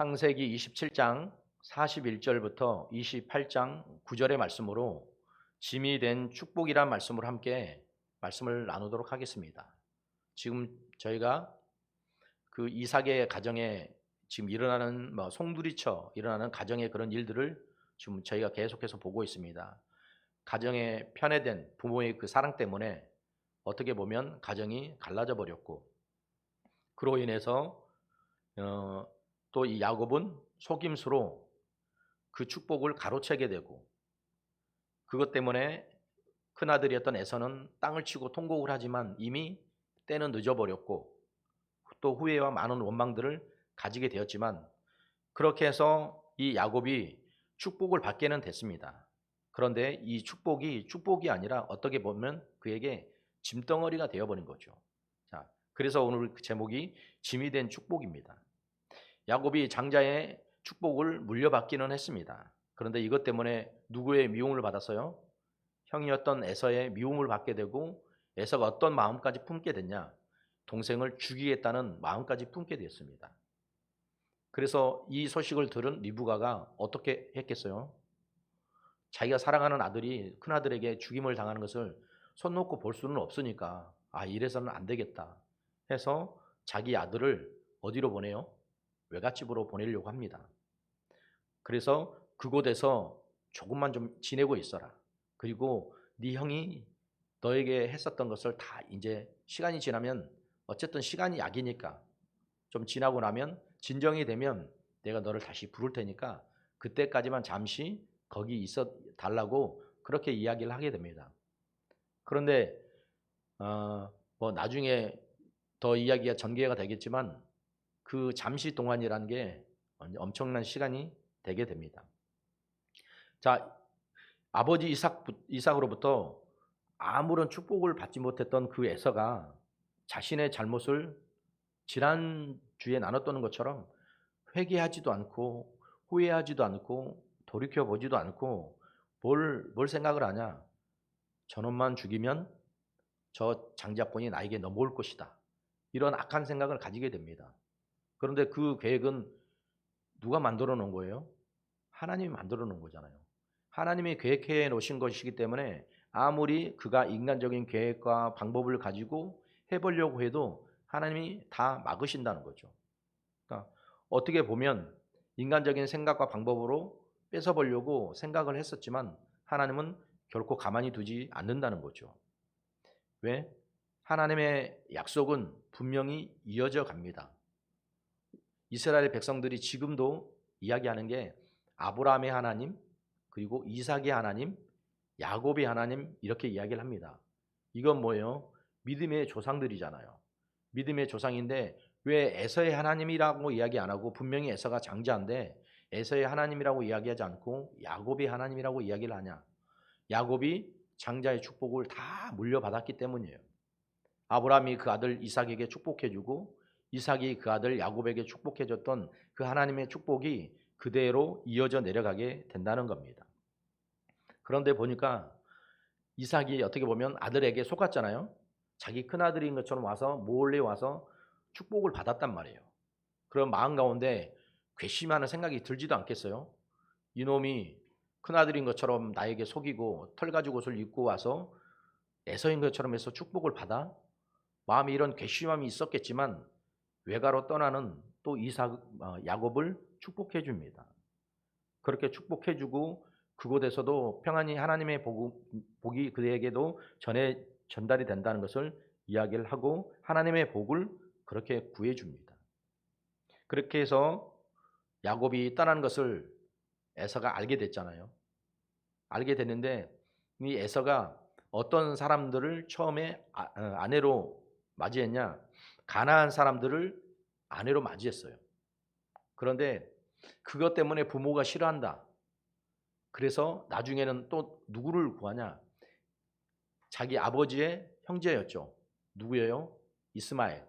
창세기 27장 41절부터 28장 9절의 말씀으로 짐이 된 축복이란 말씀을 함께 말씀을 나누도록 하겠습니다. 지금 저희가 그 이삭의 가정에 지금 일어나는 뭐 송두리쳐 일어나는 가정의 그런 일들을 지금 저희가 계속해서 보고 있습니다. 가정에 편애된 부모의 그 사랑 때문에 어떻게 보면 가정이 갈라져 버렸고 그로 인해서 어, 또 이 야곱은 속임수로 그 축복을 가로채게 되고 그것 때문에 큰 아들이었던 에서는 땅을 치고 통곡을 하지만 이미 때는 늦어버렸고 또 후회와 많은 원망들을 가지게 되었지만 그렇게 해서 이 야곱이 축복을 받게는 됐습니다. 그런데 이 축복이 축복이 아니라 어떻게 보면 그에게 짐덩어리가 되어버린 거죠. 자, 그래서 오늘 그 제목이 짐이 된 축복입니다. 야곱이 장자의 축복을 물려받기는 했습니다. 그런데 이것 때문에 누구의 미움을 받았어요? 형이었던 에서의 미움을 받게 되고 에서가 어떤 마음까지 품게 됐냐? 동생을 죽이겠다는 마음까지 품게 되었습니다. 그래서 이 소식을 들은 리브가가 어떻게 했겠어요? 자기가 사랑하는 아들이 큰 아들에게 죽임을 당하는 것을 손 놓고 볼 수는 없으니까 아 이래서는 안 되겠다 해서 자기 아들을 어디로 보내요? 외갓집으로 보내려고 합니다. 그래서 그곳에서 조금만 좀 지내고 있어라. 그리고 네 형이 너에게 했었던 것을 다 이제 시간이 지나면 어쨌든 시간이 약이니까 좀 지나고 나면 진정이 되면 내가 너를 다시 부를 테니까 그때까지만 잠시 거기 있어 달라고 그렇게 이야기를 하게 됩니다. 그런데 어, 뭐 나중에 더 이야기가 전개가 되겠지만 그 잠시 동안이라는 게 엄청난 시간이 되게 됩니다. 자, 아버지 이삭, 이삭으로부터 아무런 축복을 받지 못했던 그 에서가 자신의 잘못을 지난주에 나눴던 것처럼 회개하지도 않고 후회하지도 않고 돌이켜보지도 않고 뭘, 뭘 생각을 하냐. 저놈만 죽이면 저 장자권이 나에게 넘어올 것이다. 이런 악한 생각을 가지게 됩니다. 그런데 그 계획은 누가 만들어 놓은 거예요? 하나님이 만들어 놓은 거잖아요. 하나님이 계획해 놓으신 것이기 때문에 아무리 그가 인간적인 계획과 방법을 가지고 해보려고 해도 하나님이 다 막으신다는 거죠. 그러니까 어떻게 보면 인간적인 생각과 방법으로 뺏어보려고 생각을 했었지만 하나님은 결코 가만히 두지 않는다는 거죠. 왜? 하나님의 약속은 분명히 이어져 갑니다. 이스라엘 백성들이 지금도 이야기하는 게 아브라함의 하나님, 그리고 이삭의 하나님, 야곱의 하나님 이렇게 이야기를 합니다. 이건 뭐예요? 믿음의 조상들이잖아요. 믿음의 조상인데 왜 에서의 하나님이라고 이야기 안 하고 분명히 에서가 장자인데 에서의 하나님이라고 이야기하지 않고 야곱의 하나님이라고 이야기를 하냐? 야곱이 장자의 축복을 다 물려받았기 때문이에요. 아브라함이 그 아들 이삭에게 축복해주고 이삭이 그 아들 야곱에게 축복해 줬던 그 하나님의 축복이 그대로 이어져 내려가게 된다는 겁니다. 그런데 보니까 이삭이 어떻게 보면 아들에게 속았잖아요. 자기 큰 아들인 것처럼 와서 몰래 와서 축복을 받았단 말이에요. 그런 마음 가운데 괘씸하는 생각이 들지도 않겠어요? 이놈이 큰 아들인 것처럼 나에게 속이고 털 가죽 옷을 입고 와서 애서인 것처럼 해서 축복을 받아 마음에 이런 괘씸함이 있었겠지만 외가로 떠나는 또 이삭 어, 야곱을 축복해 줍니다. 그렇게 축복해 주고 그곳에서도 평안히 하나님의 복이 그에게도 전해 전달이 된다는 것을 이야기를 하고 하나님의 복을 그렇게 구해 줍니다. 그렇게 해서 야곱이 떠난 것을 에서가 알게 됐잖아요. 알게 됐는데 이 에서가 어떤 사람들을 처음에 아, 어, 아내로 맞이했냐? 가나안 사람들을 아내로 맞이했어요. 그런데 그것 때문에 부모가 싫어한다. 그래서 나중에는 또 누구를 구하냐? 자기 아버지의 형제였죠. 누구예요? 이스마엘.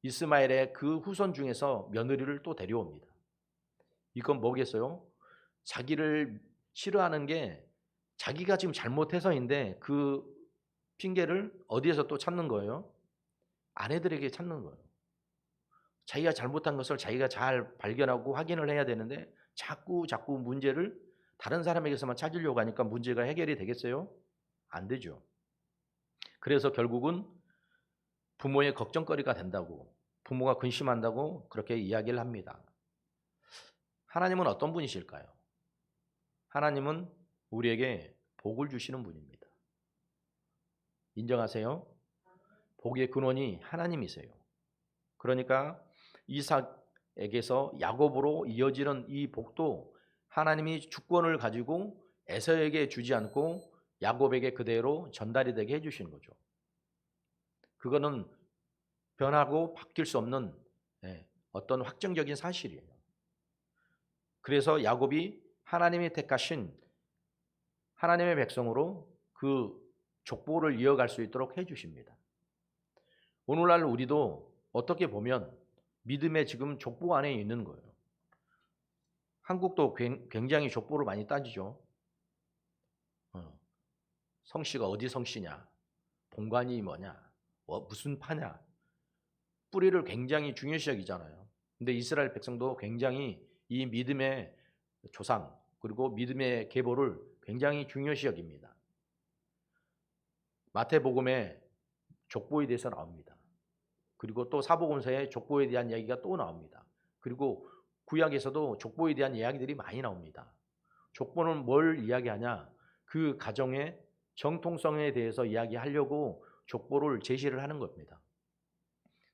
이스마엘의 그 후손 중에서 며느리를 또 데려옵니다. 이건 뭐겠어요? 자기를 싫어하는 게 자기가 지금 잘못해서인데 그 핑계를 어디에서 또 찾는 거예요? 아내들에게 찾는 거예요. 자기가 잘못한 것을 자기가 잘 발견하고 확인을 해야 되는데 자꾸 자꾸 문제를 다른 사람에게서만 찾으려고 하니까 문제가 해결이 되겠어요? 안 되죠. 그래서 결국은 부모의 걱정거리가 된다고 부모가 근심한다고 그렇게 이야기를 합니다. 하나님은 어떤 분이실까요? 하나님은 우리에게 복을 주시는 분입니다. 인정하세요? 복의 근원이 하나님이세요. 그러니까 이삭에게서 야곱으로 이어지는 이 복도 하나님이 주권을 가지고 에서에게 주지 않고 야곱에게 그대로 전달이 되게 해주시는 거죠. 그거는 변하고 바뀔 수 없는 예, 어떤 확정적인 사실이에요. 그래서 야곱이 하나님이 택하신 하나님의 백성으로 그 족보를 이어갈 수 있도록 해주십니다. 오늘날 우리도 어떻게 보면 믿음의 지금 족보 안에 있는 거예요. 한국도 굉장히 족보를 많이 따지죠. 어. 성씨가 어디 성씨냐, 본관이 뭐냐, 어, 무슨 파냐, 뿌리를 굉장히 중요시 여기잖아요. 근데 이스라엘 백성도 굉장히 이 믿음의 조상 그리고 믿음의 계보를 굉장히 중요시 여깁니다. 마태복음에 족보에 대해서 나옵니다. 그리고 또 사복음서에 족보에 대한 이야기가 또 나옵니다. 그리고 구약에서도 족보에 대한 이야기들이 많이 나옵니다. 족보는 뭘 이야기하냐? 그 가정의 정통성에 대해서 이야기하려고 족보를 제시를 하는 겁니다.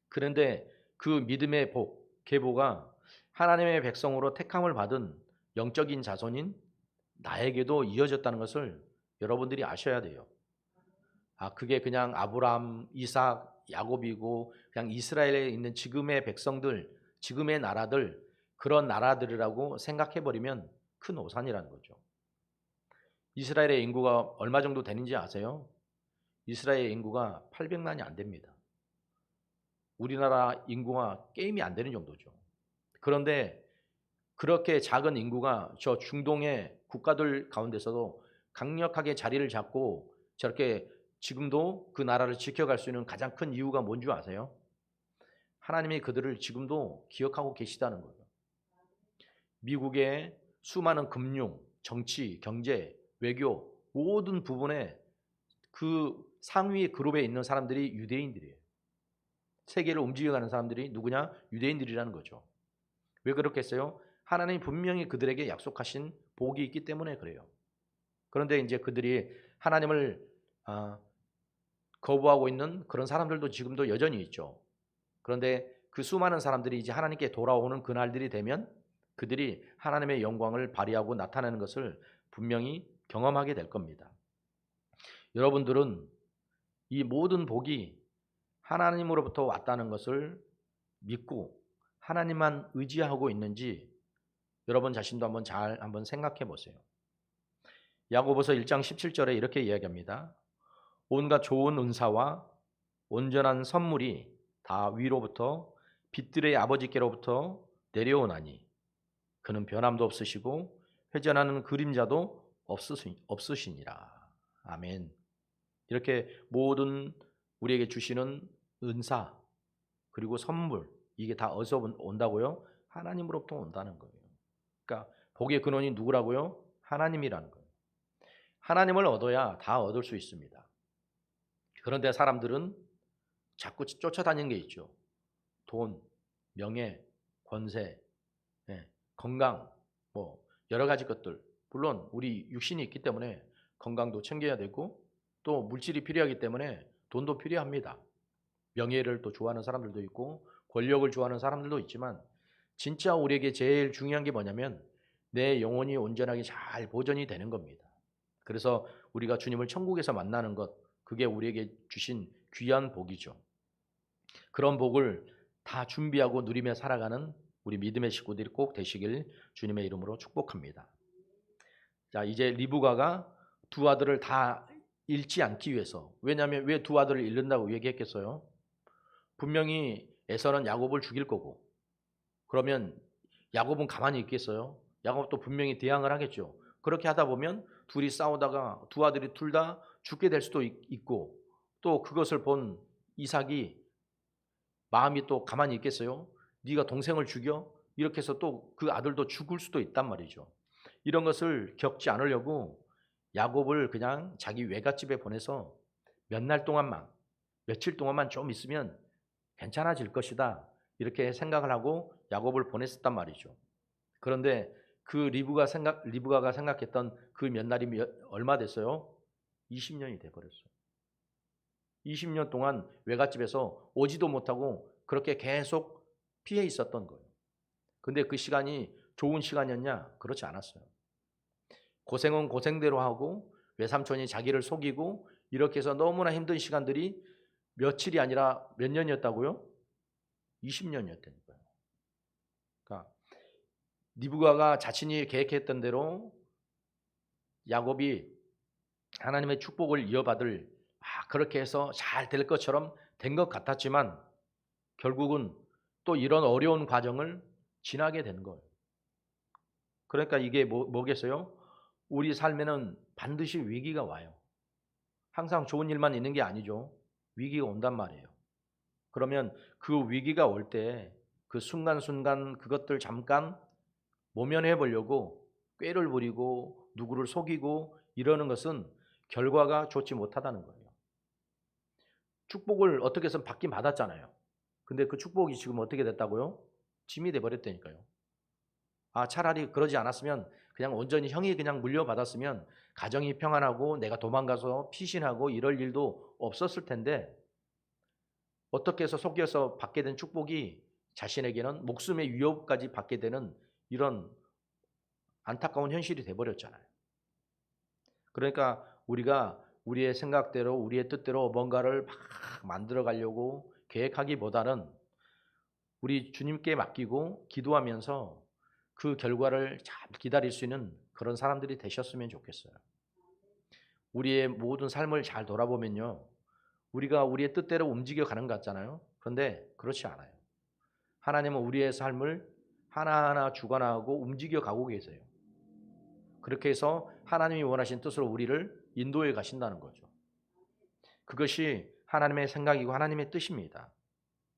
그런데 그 믿음의 복, 계보가 하나님의 백성으로 택함을 받은 영적인 자손인 나에게도 이어졌다는 것을 여러분들이 아셔야 돼요. 아, 그게 그냥 아브람, 이삭, 야곱이고 그냥 이스라엘에 있는 지금의 백성들, 지금의 나라들 그런 나라들이라고 생각해 버리면 큰 오산이라는 거죠. 이스라엘의 인구가 얼마 정도 되는지 아세요? 이스라엘 인구가 800만이 안 됩니다. 우리나라 인구가 게임이 안 되는 정도죠. 그런데 그렇게 작은 인구가 저 중동의 국가들 가운데서도 강력하게 자리를 잡고 저렇게 지금도 그 나라를 지켜갈 수 있는 가장 큰 이유가 뭔지 아세요? 하나님이 그들을 지금도 기억하고 계시다는 거예요. 미국의 수많은 금융, 정치, 경제, 외교 모든 부분에 그 상위 그룹에 있는 사람들이 유대인들이에요. 세계를 움직여가는 사람들이 누구냐? 유대인들이라는 거죠. 왜 그렇겠어요? 하나님이 분명히 그들에게 약속하신 복이 있기 때문에 그래요. 그런데 이제 그들이 하나님을 아, 거부하고 있는 그런 사람들도 지금도 여전히 있죠. 그런데 그 수많은 사람들이 이제 하나님께 돌아오는 그날들이 되면 그들이 하나님의 영광을 발휘하고 나타내는 것을 분명히 경험하게 될 겁니다. 여러분들은 이 모든 복이 하나님으로부터 왔다는 것을 믿고 하나님만 의지하고 있는지 여러분 자신도 한번 잘 한번 생각해 보세요. 야고보서 1장 17절에 이렇게 이야기합니다. 온갖 좋은 은사와 온전한 선물이 다 위로부터 빛들의 아버지께로부터 내려오나니 그는 변함도 없으시고 회전하는 그림자도 없으시니라. 아멘. 이렇게 모든 우리에게 주시는 은사 그리고 선물 이게 다 어디서 온다고요? 하나님으로부터 온다는 거예요. 그러니까 복의 근원이 누구라고요? 하나님이라는 거예요. 하나님을 얻어야 다 얻을 수 있습니다. 그런데 사람들은 자꾸 쫓아다니는 게 있죠. 돈, 명예, 권세, 예, 건강, 뭐 여러 가지 것들. 물론 우리 육신이 있기 때문에 건강도 챙겨야 되고 또 물질이 필요하기 때문에 돈도 필요합니다. 명예를 또 좋아하는 사람들도 있고 권력을 좋아하는 사람들도 있지만 진짜 우리에게 제일 중요한 게 뭐냐면 내 영혼이 온전하게 잘 보존이 되는 겁니다. 그래서 우리가 주님을 천국에서 만나는 것 그게 우리에게 주신 귀한 복이죠. 그런 복을 다 준비하고 누리며 살아가는 우리 믿음의 식구들이 꼭 되시길 주님의 이름으로 축복합니다. 자, 이제 리브가가 두 아들을 다 잃지 않기 위해서 왜냐하면 왜 두 아들을 잃는다고 얘기했겠어요? 분명히 에서는 야곱을 죽일 거고 그러면 야곱은 가만히 있겠어요? 야곱도 분명히 대항을 하겠죠. 그렇게 하다 보면 둘이 싸우다가 두 아들이 둘 다 죽게 될 수도 있고 또 그것을 본 이삭이 마음이 또 가만히 있겠어요? 네가 동생을 죽여? 이렇게 해서 또 그 아들도 죽을 수도 있단 말이죠. 이런 것을 겪지 않으려고 야곱을 그냥 자기 외갓집에 보내서 몇 날 동안만 며칠 동안만 좀 있으면 괜찮아질 것이다. 이렇게 생각을 하고 야곱을 보냈었단 말이죠. 그런데 그 리브가 생각 리브가가 생각했던 그 몇 날이 몇, 얼마 됐어요? 20년이 돼 버렸어요. 20년 동안 외갓집에서 오지도 못하고 그렇게 계속 피해 있었던 거예요. 근데 그 시간이 좋은 시간이었냐? 그렇지 않았어요. 고생은 고생대로 하고 외삼촌이 자기를 속이고 이렇게 해서 너무나 힘든 시간들이 며칠이 아니라 몇 년이었다고요? 20년이었다니까요. 그러니까 니부가가 자신이 계획했던 대로 야곱이 하나님의 축복을 이어받을 아, 그렇게 해서 잘 될 것처럼 된 것 같았지만 결국은 또 이런 어려운 과정을 지나게 된 거예요. 그러니까 이게 뭐, 뭐겠어요? 우리 삶에는 반드시 위기가 와요. 항상 좋은 일만 있는 게 아니죠. 위기가 온단 말이에요. 그러면 그 위기가 올 때 그 순간순간 그것들 잠깐 모면해 보려고 꾀를 부리고 누구를 속이고 이러는 것은 결과가 좋지 못하다는 거예요. 축복을 어떻게 해서 받긴 받았잖아요. 근데 그 축복이 지금 어떻게 됐다고요? 짐이 돼 버렸다니까요. 아, 차라리 그러지 않았으면 그냥 온전히 형이 그냥 물려받았으면 가정이 평안하고 내가 도망가서 피신하고 이럴 일도 없었을 텐데 어떻게 해서 속여서 받게 된 축복이 자신에게는 목숨의 위협까지 받게 되는 이런 안타까운 현실이 돼버렸잖아요. 그러니까 우리가 우리의 생각대로 우리의 뜻대로 뭔가를 막 만들어 가려고 계획하기보다는 우리 주님께 맡기고 기도하면서 그 결과를 잘 기다릴 수 있는 그런 사람들이 되셨으면 좋겠어요. 우리의 모든 삶을 잘 돌아보면요. 우리가 우리의 뜻대로 움직여 가는 것 같잖아요. 그런데 그렇지 않아요. 하나님은 우리의 삶을 하나하나 주관하고 움직여 가고 계세요. 그렇게 해서 하나님이 원하신 뜻으로 우리를 인도해 가신다는 거죠. 그것이 하나님의 생각이고 하나님의 뜻입니다.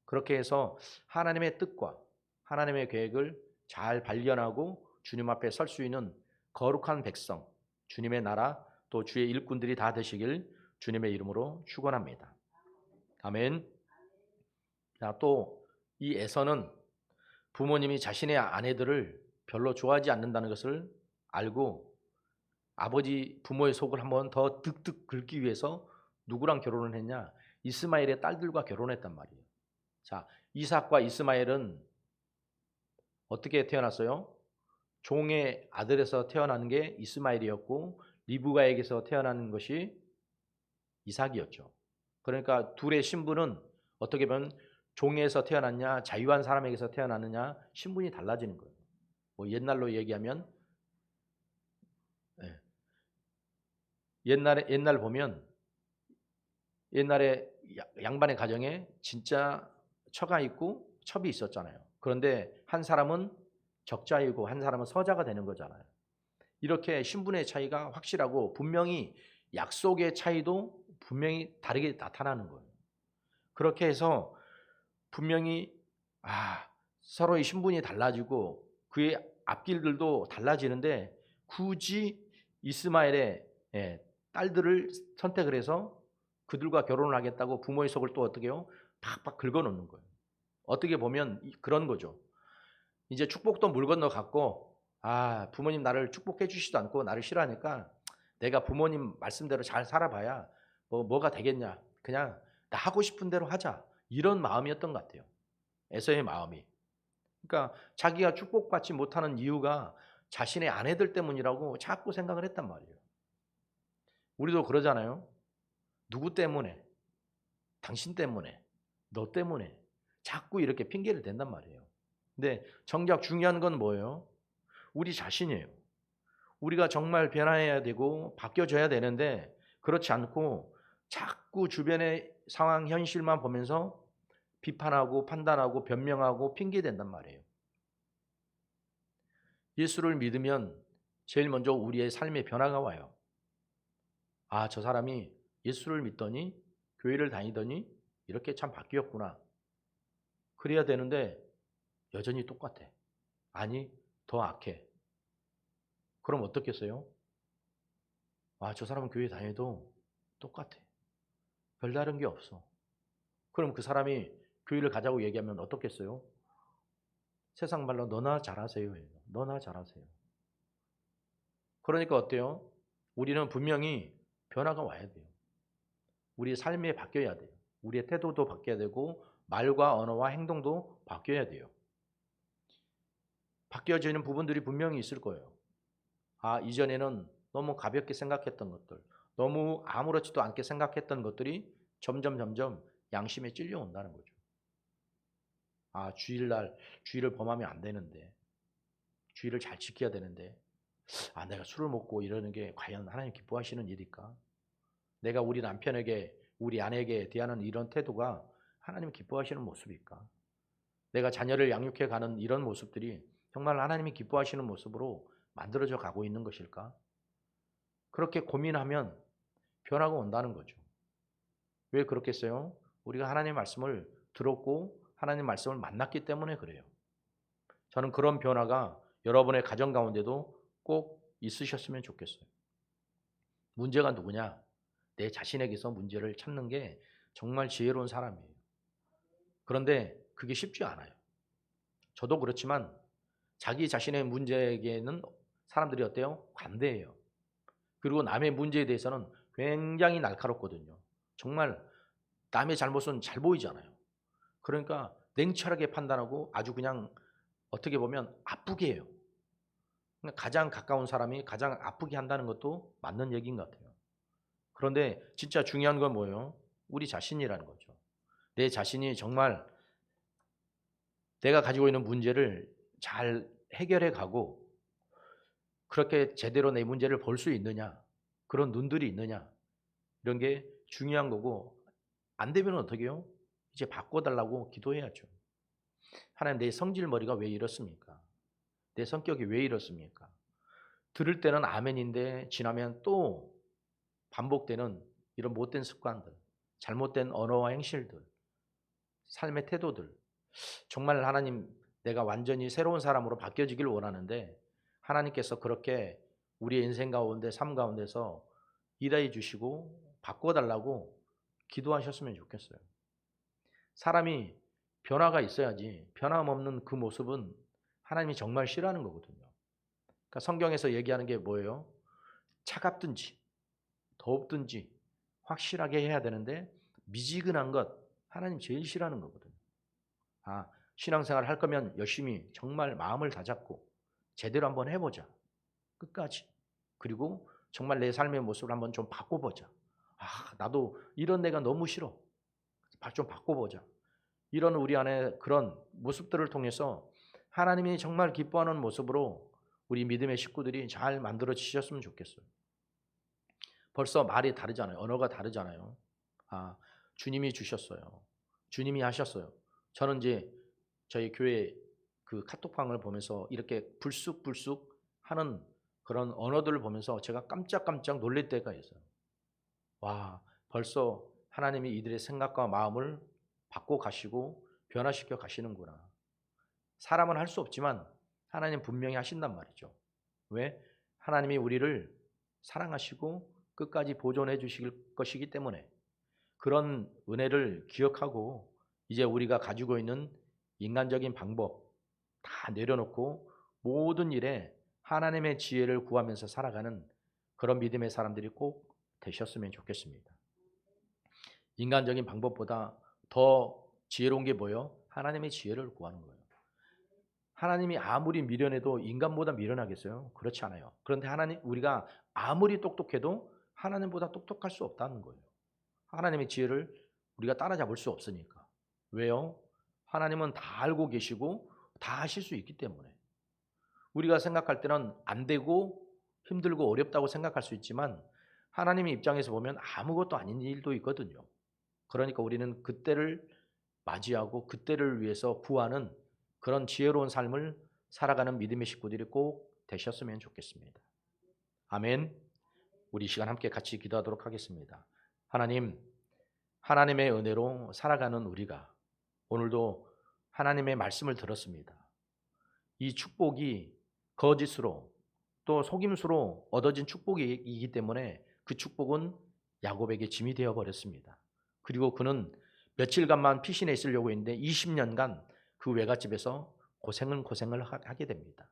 그렇게 해서 하나님의 뜻과 하나님의 계획을 잘 발견하고 주님 앞에 설 수 있는 거룩한 백성, 주님의 나라, 또 주의 일꾼들이 다 되시길 주님의 이름으로 축원합니다. 아멘. 자, 또 이 에서는 부모님이 자신의 아내들을 별로 좋아하지 않는다는 것을 알고 아버지 부모의 속을 한번 더 득득 긁기 위해서 누구랑 결혼을 했냐? 이스마엘의 딸들과 결혼했단 말이에요. 자, 이삭과 이스마엘은 어떻게 태어났어요? 종의 아들에서 태어난 게 이스마엘이었고 리브가에게서 태어난 것이 이삭이었죠. 그러니까 둘의 신분은 어떻게 보면 종에서 태어났냐 자유한 사람에게서 태어났느냐 신분이 달라지는 거예요. 뭐 옛날로 얘기하면 예. 옛날에 옛날 보면 옛날에 양반의 가정에 진짜 처가 있고 첩이 있었잖아요. 그런데 한 사람은 적자이고 한 사람은 서자가 되는 거잖아요. 이렇게 신분의 차이가 확실하고 분명히 약속의 차이도 분명히 다르게 나타나는 거예요. 그렇게 해서 분명히 아, 서로의 신분이 달라지고 그의 앞길들도 달라지는데 굳이 이스마엘의 예, 딸들을 선택을 해서 그들과 결혼을 하겠다고 부모의 속을 또 어떻게 해요? 팍팍 긁어놓는 거예요. 어떻게 보면 그런 거죠. 이제 축복도 물 건너 갔고 아 부모님 나를 축복해 주시지도 않고 나를 싫어하니까 내가 부모님 말씀대로 잘 살아봐야 뭐 뭐가 되겠냐 그냥 나 하고 싶은 대로 하자 이런 마음이었던 것 같아요 에서의 마음이 그러니까 자기가 축복받지 못하는 이유가 자신의 아내들 때문이라고 자꾸 생각을 했단 말이에요 우리도 그러잖아요 누구 때문에 당신 때문에 너 때문에 자꾸 이렇게 핑계를 댄단 말이에요 근데 정작 중요한 건 뭐예요? 우리 자신이에요. 우리가 정말 변화해야 되고 바뀌어져야 되는데 그렇지 않고 자꾸 주변의 상황 현실만 보면서 비판하고 판단하고 변명하고 핑계댄단 말이에요. 예수를 믿으면 제일 먼저 우리의 삶의 변화가 와요. 아, 저 사람이 예수를 믿더니 교회를 다니더니 이렇게 참 바뀌었구나. 그래야 되는데 여전히 똑같아. 아니, 더 악해. 그럼 어떻겠어요? 아, 저 사람은 교회 다녀도 똑같아. 별다른 게 없어. 그럼 그 사람이 교회를 가자고 얘기하면 어떻겠어요? 세상 말로 너나 잘하세요. 너나 잘하세요. 그러니까 어때요? 우리는 분명히 변화가 와야 돼요. 우리의 삶이 바뀌어야 돼요. 우리의 태도도 바뀌어야 되고 말과 언어와 행동도 바뀌어야 돼요. 바뀌어지는 부분들이 분명히 있을 거예요. 아, 이전에는 너무 가볍게 생각했던 것들, 너무 아무렇지도 않게 생각했던 것들이 점점 점점 양심에 찔려온다는 거죠. 아, 주일날 주일을 범하면 안 되는데. 주일을 잘 지켜야 되는데. 아, 내가 술을 먹고 이러는 게 과연 하나님 기뻐하시는 일일까? 내가 우리 남편에게 우리 아내에게 대하는 이런 태도가 하나님 기뻐하시는 모습일까? 내가 자녀를 양육해 가는 이런 모습들이 정말 하나님이 기뻐하시는 모습으로 만들어져 가고 있는 것일까? 그렇게 고민하면 변화가 온다는 거죠. 왜 그렇겠어요? 우리가 하나님의 말씀을 들었고 하나님 말씀을 만났기 때문에 그래요. 저는 그런 변화가 여러분의 가정 가운데도 꼭 있으셨으면 좋겠어요. 문제가 누구냐? 내 자신에게서 문제를 찾는 게 정말 지혜로운 사람이에요. 그런데 그게 쉽지 않아요. 저도 그렇지만 자기 자신의 문제에게는 사람들이 어때요? 관대해요. 그리고 남의 문제에 대해서는 굉장히 날카롭거든요. 정말 남의 잘못은 잘 보이잖아요. 그러니까 냉철하게 판단하고 아주 그냥 어떻게 보면 아프게 해요. 그러니까 가장 가까운 사람이 가장 아프게 한다는 것도 맞는 얘기인 것 같아요. 그런데 진짜 중요한 건 뭐예요? 우리 자신이라는 거죠. 내 자신이 정말 내가 가지고 있는 문제를 잘 해결해 가고 그렇게 제대로 내 문제를 볼 수 있느냐 그런 눈들이 있느냐 이런 게 중요한 거고 안 되면 어떻게 해요? 이제 바꿔달라고 기도해야죠. 하나님 내 성질머리가 왜 이렇습니까? 내 성격이 왜 이렇습니까? 들을 때는 아멘인데 지나면 또 반복되는 이런 못된 습관들, 잘못된 언어와 행실들, 삶의 태도들. 정말 하나님 내가 완전히 새로운 사람으로 바뀌어지길 원하는데 하나님께서 그렇게 우리의 인생 가운데 삶 가운데서 일해 주시고 바꿔달라고 기도하셨으면 좋겠어요. 사람이 변화가 있어야지 변함없는 그 모습은 하나님이 정말 싫어하는 거거든요. 그러니까 성경에서 얘기하는 게 뭐예요? 차갑든지 덥든지 확실하게 해야 되는데 미지근한 것 하나님 제일 싫어하는 거거든요. 아 신앙생활 할 거면 열심히 정말 마음을 다잡고 제대로 한번 해보자. 끝까지. 그리고 정말 내 삶의 모습을 한번 좀 바꿔보자. 아, 나도 이런 내가 너무 싫어. 좀 바꿔보자. 이런 우리 안에 그런 모습들을 통해서 하나님이 정말 기뻐하는 모습으로 우리 믿음의 식구들이 잘 만들어 지셨으면 좋겠어요. 벌써 말이 다르잖아요. 언어가 다르잖아요. 아, 주님이 주셨어요. 주님이 하셨어요. 저는 이제 저희 교회 그 카톡방을 보면서 이렇게 불쑥불쑥 하는 그런 언어들을 보면서 제가 깜짝깜짝 놀랄 때가 있어요. 와, 벌써 하나님이 이들의 생각과 마음을 바꿔 가시고 변화시켜 가시는구나. 사람은 할 수 없지만 하나님 분명히 하신단 말이죠. 왜? 하나님이 우리를 사랑하시고 끝까지 보존해 주실 것이기 때문에 그런 은혜를 기억하고 이제 우리가 가지고 있는 인간적인 방법 다 내려놓고 모든 일에 하나님의 지혜를 구하면서 살아가는 그런 믿음의 사람들이 꼭 되셨으면 좋겠습니다. 인간적인 방법보다 더 지혜로운 게 뭐예요? 하나님의 지혜를 구하는 거예요. 하나님이 아무리 미련해도 인간보다 미련하겠어요? 그렇지 않아요. 그런데 하나님 우리가 아무리 똑똑해도 하나님보다 똑똑할 수 없다는 거예요. 하나님의 지혜를 우리가 따라잡을 수 없으니까. 왜요? 하나님은 다 알고 계시고 다 하실 수 있기 때문에. 우리가 생각할 때는 안 되고 힘들고 어렵다고 생각할 수 있지만 하나님의 입장에서 보면 아무것도 아닌 일도 있거든요. 그러니까 우리는 그때를 맞이하고 그때를 위해서 구하는 그런 지혜로운 삶을 살아가는 믿음의 식구들이 꼭 되셨으면 좋겠습니다. 아멘. 우리 시간 함께 같이 기도하도록 하겠습니다. 하나님, 하나님의 은혜로 살아가는 우리가 오늘도 하나님의 말씀을 들었습니다. 이 축복이 거짓으로 또 속임수로 얻어진 축복이기 때문에 그 축복은 야곱에게 짐이 되어 버렸습니다. 그리고 그는 며칠간만 피신해 있으려고 했는데 20년간 그 외갓집에서 고생은 고생을 하- 하게 됩니다.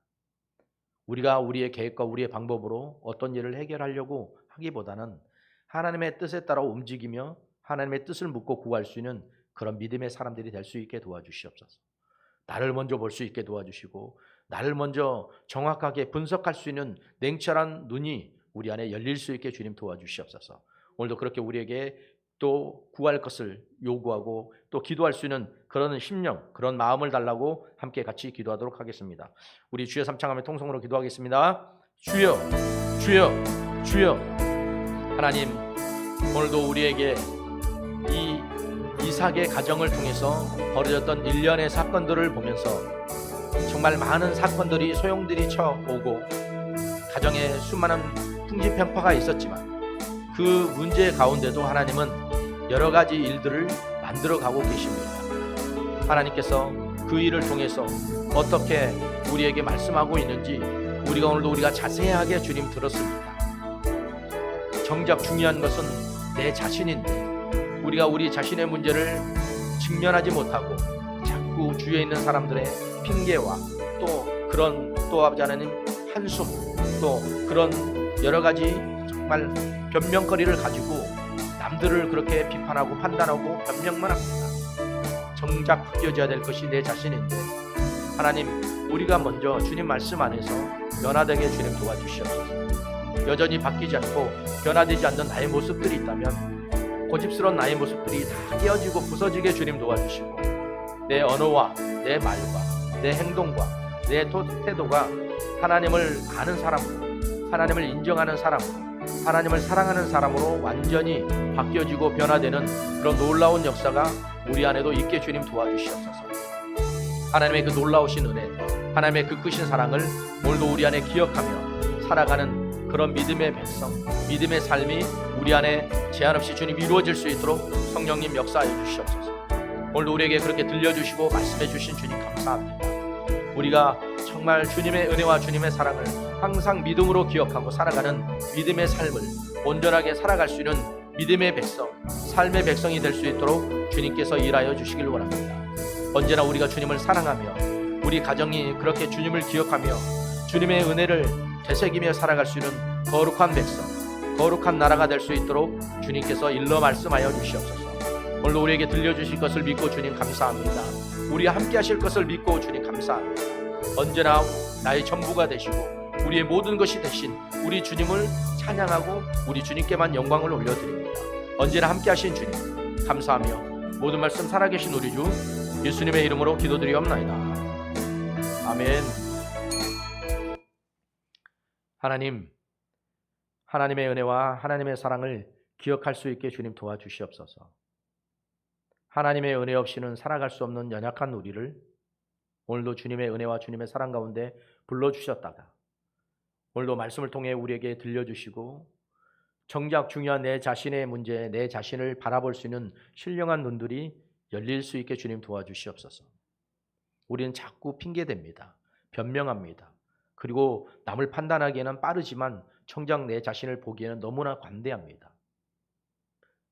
우리가 우리의 계획과 우리의 방법으로 어떤 일을 해결하려고 하기보다는 하나님의 뜻에 따라 움직이며 하나님의 뜻을 묻고 구할 수 있는 그런 믿음의 사람들이 될 수 있게 도와주시옵소서. 나를 먼저 볼 수 있게 도와주시고 나를 먼저 정확하게 분석할 수 있는 냉철한 눈이 우리 안에 열릴 수 있게 주님 도와주시옵소서. 오늘도 그렇게 우리에게 또 구할 것을 요구하고 또 기도할 수 있는 그런 심령, 그런 마음을 달라고 함께 같이 기도하도록 하겠습니다. 우리 주여 삼창하며 통성으로 기도하겠습니다. 주여, 주여, 주여. 하나님, 오늘도 우리에게 이 이삭의 가정을 통해서 벌어졌던 일련의 사건들을 보면서 정말 많은 사건들이 소용들이 쳐오고 가정에 수많은 풍지평파가 있었지만 그 문제 가운데도 하나님은 여러 가지 일들을 만들어 가고 계십니다. 하나님께서 그 일을 통해서 어떻게 우리에게 말씀하고 있는지 우리가 오늘도 우리가 자세하게 주님 들었습니다. 정작 중요한 것은 내 자신인데 우리가 우리 자신의 문제를 직면하지 못하고 자꾸 주위에 있는 사람들의 핑계와 또 그런 또 아버지 하나님 한숨 또 그런 여러 가지 정말 변명거리를 가지고 남들을 그렇게 비판하고 판단하고 변명만 합니다. 정작 바뀌어져야 될 것이 내 자신인데 하나님 우리가 먼저 주님 말씀 안에서 변화되게 주님 도와주시옵소서. 여전히 바뀌지 않고 변화되지 않는 나의 모습들이 있다면 고집스러운 나의 모습들이 다 깨어지고 부서지게 주님 도와주시고 내 언어와 내 말과 내 행동과 내 토- 태도가 하나님을 아는 사람으로 하나님을 인정하는 사람으로 하나님을 사랑하는 사람으로 완전히 바뀌어지고 변화되는 그런 놀라운 역사가 우리 안에도 있게 주님 도와주시옵소서. 하나님의 그 놀라우신 은혜, 하나님의 그 크신 사랑을 오늘도 우리 안에 기억하며 살아가는 그런 믿음의 백성, 믿음의 삶이 우리 안에 제한 없이 주님 이루어질 수 있도록 성령님 역사하여 주시옵소서. 오늘도 우리에게 그렇게 들려주시고 말씀해 주신 주님 감사합니다. 우리가 정말 주님의 은혜와 주님의 사랑을 항상 믿음으로 기억하고 살아가는 믿음의 삶을 온전하게 살아갈 수 있는 믿음의 백성, 삶의 백성이 될 수 있도록 주님께서 일하여 주시길 원합니다. 언제나 우리가 주님을 사랑하며 우리 가정이 그렇게 주님을 기억하며 주님의 은혜를 되새기며 살아갈 수 있는 거룩한 백성, 거룩한 나라가 될 수 있도록 주님께서 일러 말씀하여 주시옵소서. 오늘도 우리에게 들려주실 것을 믿고 주님 감사합니다. 우리와 함께 하실 것을 믿고 주님 감사합니다. 언제나 나의 전부가 되시고 우리의 모든 것이 되신 우리 주님을 찬양하고 우리 주님께만 영광을 올려드립니다. 언제나 함께 하신 주님 감사하며 모든 말씀 살아계신 우리 주 예수님의 이름으로 기도드리옵나이다. 아멘. 하나님, 하나님의 은혜와 하나님의 사랑을 기억할 수 있게 주님 도와주시옵소서. 하나님의 은혜 없이는 살아갈 수 없는 연약한 우리를 오늘도 주님의 은혜와 주님의 사랑 가운데 불러주셨다가 오늘도 말씀을 통해 우리에게 들려주시고 정작 중요한 내 자신의 문제, 내 자신을 바라볼 수 있는 신령한 눈들이 열릴 수 있게 주님 도와주시옵소서. 우리는 자꾸 핑계댑니다. 변명합니다. 그리고 남을 판단하기에는 빠르지만 정작 내 자신을 보기에는 너무나 관대합니다.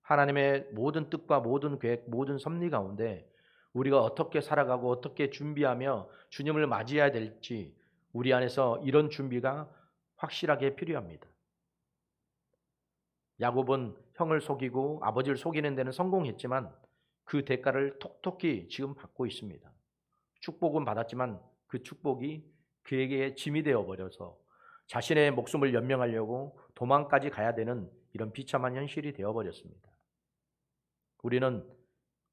하나님의 모든 뜻과 모든 계획, 모든 섭리 가운데 우리가 어떻게 살아가고 어떻게 준비하며 주님을 맞이해야 될지 우리 안에서 이런 준비가 확실하게 필요합니다. 야곱은 형을 속이고 아버지를 속이는 데는 성공했지만 그 대가를 톡톡히 지금 받고 있습니다. 축복은 받았지만 그 축복이 그에게 짐이 되어 버려서 자신의 목숨을 연명하려고 도망까지 가야 되는 이런 비참한 현실이 되어 버렸습니다. 우리는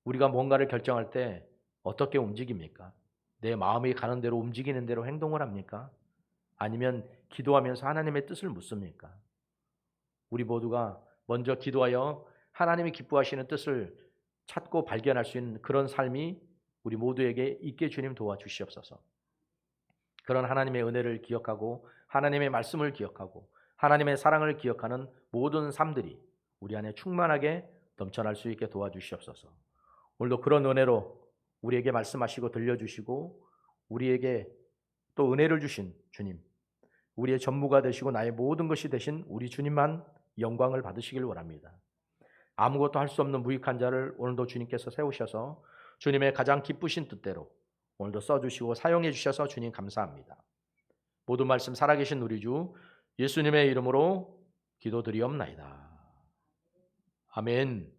우리가 뭔가를 결정할 때 어떻게 움직입니까? 내 마음이 가는 대로 움직이는 대로 행동을 합니까? 아니면 기도하면서 하나님의 뜻을 묻습니까? 우리 모두가 먼저 기도하여 하나님이 기뻐하시는 뜻을 찾고 발견할 수 있는 그런 삶이 우리 모두에게 있게 주님 도와주시옵소서. 그런 하나님의 은혜를 기억하고 하나님의 말씀을 기억하고 하나님의 사랑을 기억하는 모든 삶들이 우리 안에 충만하게 넘쳐날 수 있게 도와주시옵소서. 오늘도 그런 은혜로 우리에게 말씀하시고 들려주시고 우리에게 또 은혜를 주신 주님, 우리의 전무가 되시고 나의 모든 것이 되신 우리 주님만 영광을 받으시길 원합니다. 아무것도 할 수 없는 무익한 자를 오늘도 주님께서 세우셔서 주님의 가장 기쁘신 뜻대로 오늘도 써주시고 사용해 주셔서 주님 감사합니다. 모든 말씀 살아계신 우리 주 예수님의 이름으로 기도드리옵나이다. 아멘.